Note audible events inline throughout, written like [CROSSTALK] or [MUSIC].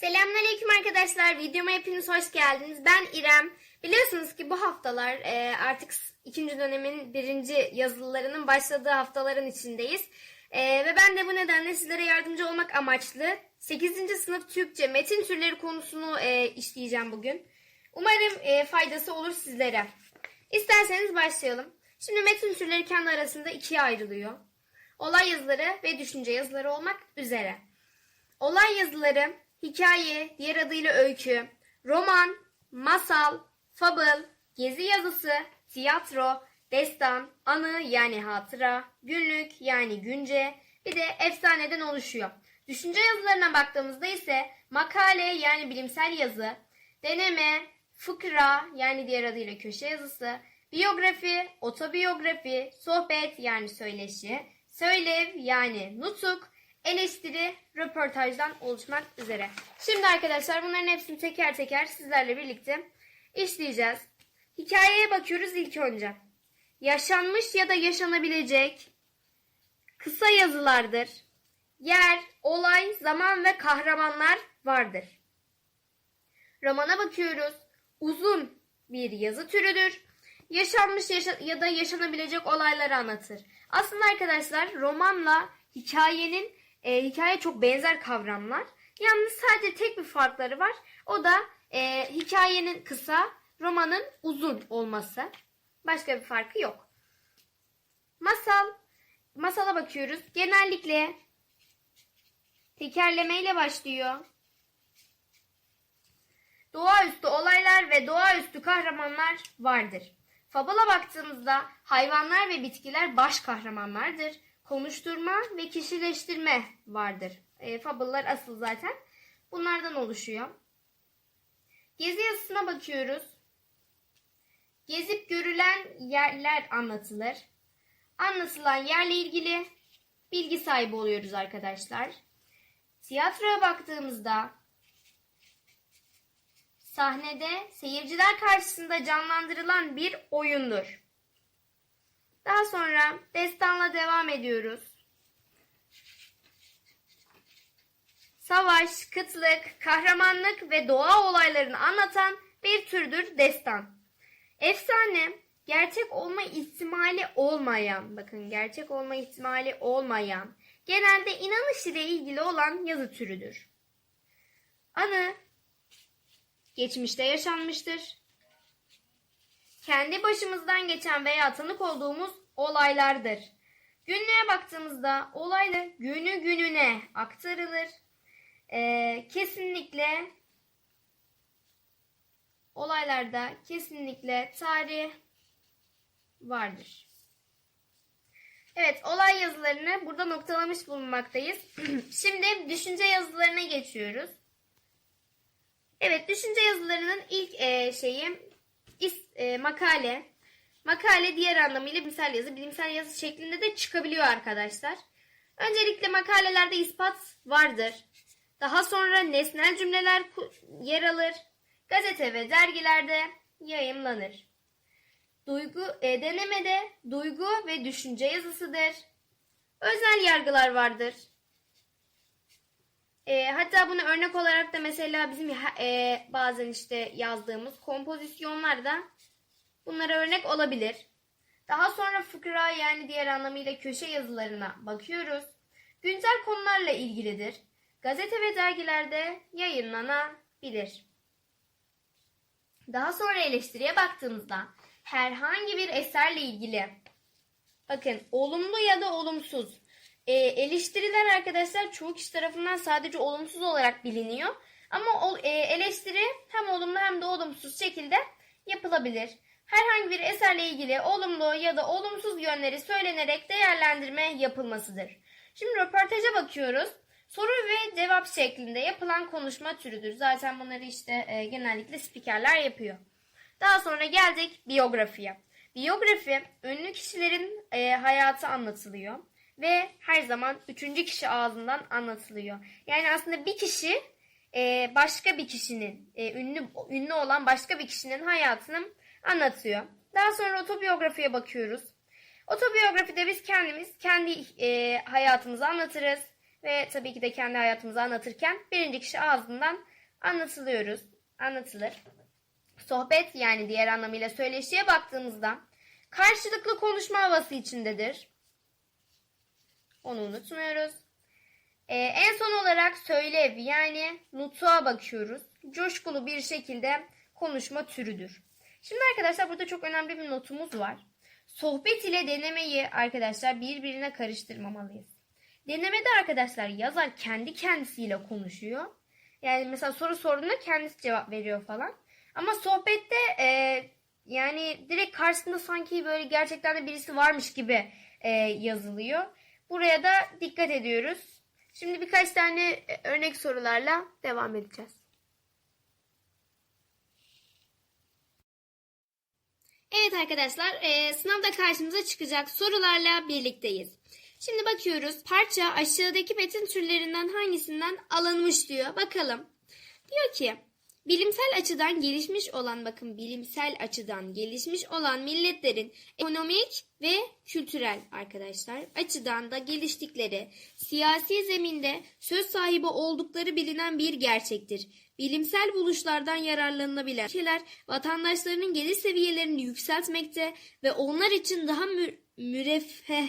Selamünaleyküm arkadaşlar. Videoma hepiniz hoş geldiniz. Ben İrem. Biliyorsunuz ki bu haftalar e, artık ikinci dönemin birinci yazılılarının başladığı haftaların içindeyiz. E, ve ben de bu nedenle sizlere yardımcı olmak amaçlı 8. sınıf Türkçe metin türleri konusunu e, işleyeceğim bugün. Umarım faydası olur sizlere. İsterseniz başlayalım. Şimdi metin türleri kendi arasında ikiye ayrılıyor. Olay yazıları ve düşünce yazıları olmak üzere. Olay yazıları, hikaye, diğer adıyla öykü, roman, masal, fable, gezi yazısı, tiyatro, destan, anı yani hatıra, günlük yani günce, bir de efsaneden oluşuyor. Düşünce yazılarına baktığımızda ise makale yani bilimsel yazı, deneme, fıkra yani diğer adıyla köşe yazısı, biyografi, otobiyografi, sohbet yani söyleşi, söylev yani nutuk, eleştiri, röportajdan oluşmak üzere. Şimdi arkadaşlar bunların hepsini teker teker sizlerle birlikte işleyeceğiz. Hikayeye bakıyoruz ilk önce. Yaşanmış ya da yaşanabilecek kısa yazılardır. Yer, olay, zaman ve kahramanlar vardır. Romana bakıyoruz. Uzun bir yazı türüdür. Yaşanmış yaşa- ya da yaşanabilecek olayları anlatır. Aslında arkadaşlar romanla hikayenin e, hikaye çok benzer kavramlar. Yalnız sadece tek bir farkları var. O da e, hikayenin kısa, romanın uzun olması. Başka bir farkı yok. Masal, masala bakıyoruz. Genellikle tekerlemeyle başlıyor. Doğaüstü olaylar ve doğaüstü kahramanlar vardır. Fabala baktığımızda hayvanlar ve bitkiler baş kahramanlardır. Konuşturma ve kişileştirme vardır. E, fabıllar asıl zaten bunlardan oluşuyor. Gezi yazısına bakıyoruz. Gezip görülen yerler anlatılır. Anlatılan yerle ilgili bilgi sahibi oluyoruz arkadaşlar. Tiyatroya baktığımızda sahnede seyirciler karşısında canlandırılan bir oyundur. Daha sonra destanla devam ediyoruz. Savaş, kıtlık, kahramanlık ve doğa olaylarını anlatan bir türdür destan. Efsane, gerçek olma ihtimali olmayan, bakın gerçek olma ihtimali olmayan, genelde inanış ile ilgili olan yazı türüdür. Anı, geçmişte yaşanmıştır. Kendi başımızdan geçen veya tanık olduğumuz olaylardır. Günlüğe baktığımızda olaylar günü gününe aktarılır. Ee, kesinlikle olaylarda kesinlikle tarih vardır. Evet, olay yazılarını burada noktalamış bulunmaktayız. [CLEARS THROAT] Şimdi düşünce yazılarına geçiyoruz. Evet, düşünce yazılarının ilk e, şeyi is, e, makale. Makale diğer anlamıyla bilimsel yazı. Bilimsel yazı şeklinde de çıkabiliyor arkadaşlar. Öncelikle makalelerde ispat vardır. Daha sonra nesnel cümleler yer alır. Gazete ve dergilerde yayımlanır. Duygu e, denemede duygu ve düşünce yazısıdır. Özel yargılar vardır. E, hatta bunu örnek olarak da mesela bizim e, bazen işte yazdığımız kompozisyonlar da bunlara örnek olabilir. Daha sonra fıkra yani diğer anlamıyla köşe yazılarına bakıyoruz. Güncel konularla ilgilidir. Gazete ve dergilerde yayınlanabilir. Daha sonra eleştiriye baktığımızda herhangi bir eserle ilgili bakın olumlu ya da olumsuz e, eleştiriler arkadaşlar çoğu kişi tarafından sadece olumsuz olarak biliniyor. Ama o, e, eleştiri hem olumlu hem de olumsuz şekilde yapılabilir. Herhangi bir eserle ilgili olumlu ya da olumsuz yönleri söylenerek değerlendirme yapılmasıdır. Şimdi röportaja bakıyoruz. Soru ve cevap şeklinde yapılan konuşma türüdür. Zaten bunları işte e, genellikle spikerler yapıyor. Daha sonra geldik biyografiye. Biyografi ünlü kişilerin e, hayatı anlatılıyor ve her zaman üçüncü kişi ağzından anlatılıyor. Yani aslında bir kişi e, başka bir kişinin e, ünlü ünlü olan başka bir kişinin hayatını anlatıyor. Daha sonra otobiyografiye bakıyoruz. Otobiyografide biz kendimiz kendi e, hayatımızı anlatırız Ve tabii ki de kendi hayatımızı anlatırken birinci kişi ağzından anlatılıyoruz. Anlatılır. Sohbet yani diğer anlamıyla söyleşiye baktığımızda karşılıklı konuşma havası içindedir. Onu unutmuyoruz. Ee, en son olarak söylev yani nutsuğa bakıyoruz. Coşkulu bir şekilde konuşma türüdür. Şimdi arkadaşlar burada çok önemli bir notumuz var. Sohbet ile denemeyi arkadaşlar birbirine karıştırmamalıyız. Denemede arkadaşlar yazar kendi kendisiyle konuşuyor. Yani mesela soru sorduğunda kendisi cevap veriyor falan. Ama sohbette e, yani direkt karşısında sanki böyle gerçekten de birisi varmış gibi e, yazılıyor. Buraya da dikkat ediyoruz. Şimdi birkaç tane e, örnek sorularla devam edeceğiz. Evet arkadaşlar e, sınavda karşımıza çıkacak sorularla birlikteyiz. Şimdi bakıyoruz parça aşağıdaki metin türlerinden hangisinden alınmış diyor. Bakalım. Diyor ki bilimsel açıdan gelişmiş olan bakın bilimsel açıdan gelişmiş olan milletlerin ekonomik ve kültürel arkadaşlar açıdan da geliştikleri siyasi zeminde söz sahibi oldukları bilinen bir gerçektir. Bilimsel buluşlardan yararlanılabilen ülkeler vatandaşlarının gelir seviyelerini yükseltmekte ve onlar için daha mü- müreffeh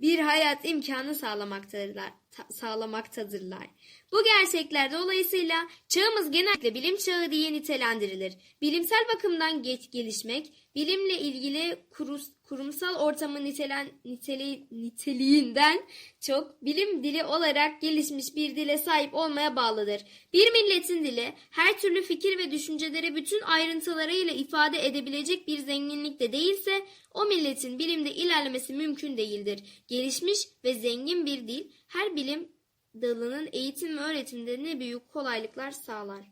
bir hayat imkanı sağlamaktadırlar. ta- sağlamaktadırlar. Bu gerçekler dolayısıyla çağımız genellikle bilim çağı diye nitelendirilir. Bilimsel bakımdan geç gelişmek, bilimle ilgili kurus- kurumsal ortamın nitelen, niteli, niteliğinden çok bilim dili olarak gelişmiş bir dile sahip olmaya bağlıdır. Bir milletin dili her türlü fikir ve düşünceleri bütün ayrıntılarıyla ifade edebilecek bir zenginlikte değilse o milletin bilimde ilerlemesi mümkün değildir. Gelişmiş ve zengin bir dil her bilim dalının eğitim ve öğretimde ne büyük kolaylıklar sağlar.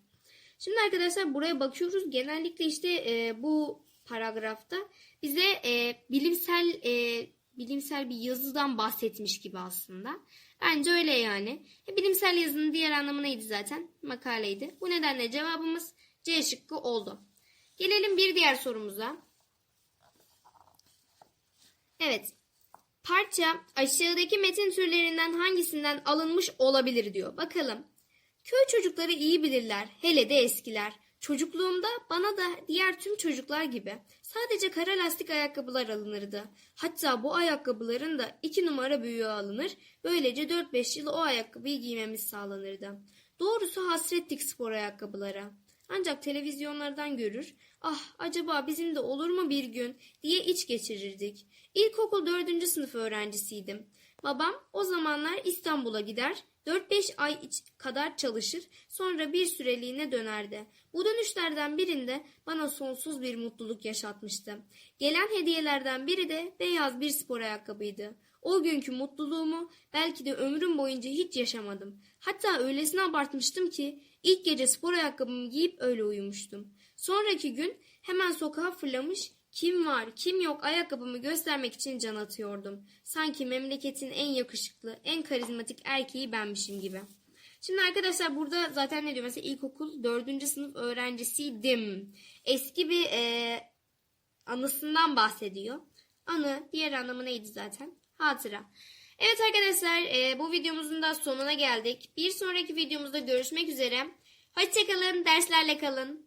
Şimdi arkadaşlar buraya bakıyoruz. Genellikle işte e, bu paragrafta bize e, bilimsel e, bilimsel bir yazıdan bahsetmiş gibi aslında. Bence öyle yani. E, bilimsel yazının diğer anlamı neydi zaten? Makaleydi. Bu nedenle cevabımız C şıkkı oldu. Gelelim bir diğer sorumuza. Evet. Parça aşağıdaki metin türlerinden hangisinden alınmış olabilir diyor. Bakalım. Köy çocukları iyi bilirler, hele de eskiler. Çocukluğumda bana da diğer tüm çocuklar gibi sadece kara lastik ayakkabılar alınırdı. Hatta bu ayakkabıların da iki numara büyüğü alınır. Böylece 4-5 yıl o ayakkabıyı giymemiz sağlanırdı. Doğrusu hasrettik spor ayakkabılara. Ancak televizyonlardan görür, ah acaba bizim de olur mu bir gün diye iç geçirirdik. İlkokul 4. sınıf öğrencisiydim. Babam o zamanlar İstanbul'a gider, 4-5 ay kadar çalışır, sonra bir süreliğine dönerdi. Bu dönüşlerden birinde bana sonsuz bir mutluluk yaşatmıştı. Gelen hediyelerden biri de beyaz bir spor ayakkabıydı. O günkü mutluluğumu belki de ömrüm boyunca hiç yaşamadım. Hatta öylesine abartmıştım ki ilk gece spor ayakkabımı giyip öyle uyumuştum. Sonraki gün hemen sokağa fırlamış kim var kim yok ayakkabımı göstermek için can atıyordum. Sanki memleketin en yakışıklı en karizmatik erkeği benmişim gibi. Şimdi arkadaşlar burada zaten ne diyor mesela ilkokul 4. sınıf öğrencisiydim. Eski bir e, anısından bahsediyor. Anı diğer anlamı neydi zaten? Hatıra. Evet arkadaşlar e, bu videomuzun da sonuna geldik. Bir sonraki videomuzda görüşmek üzere. Hoşçakalın derslerle kalın.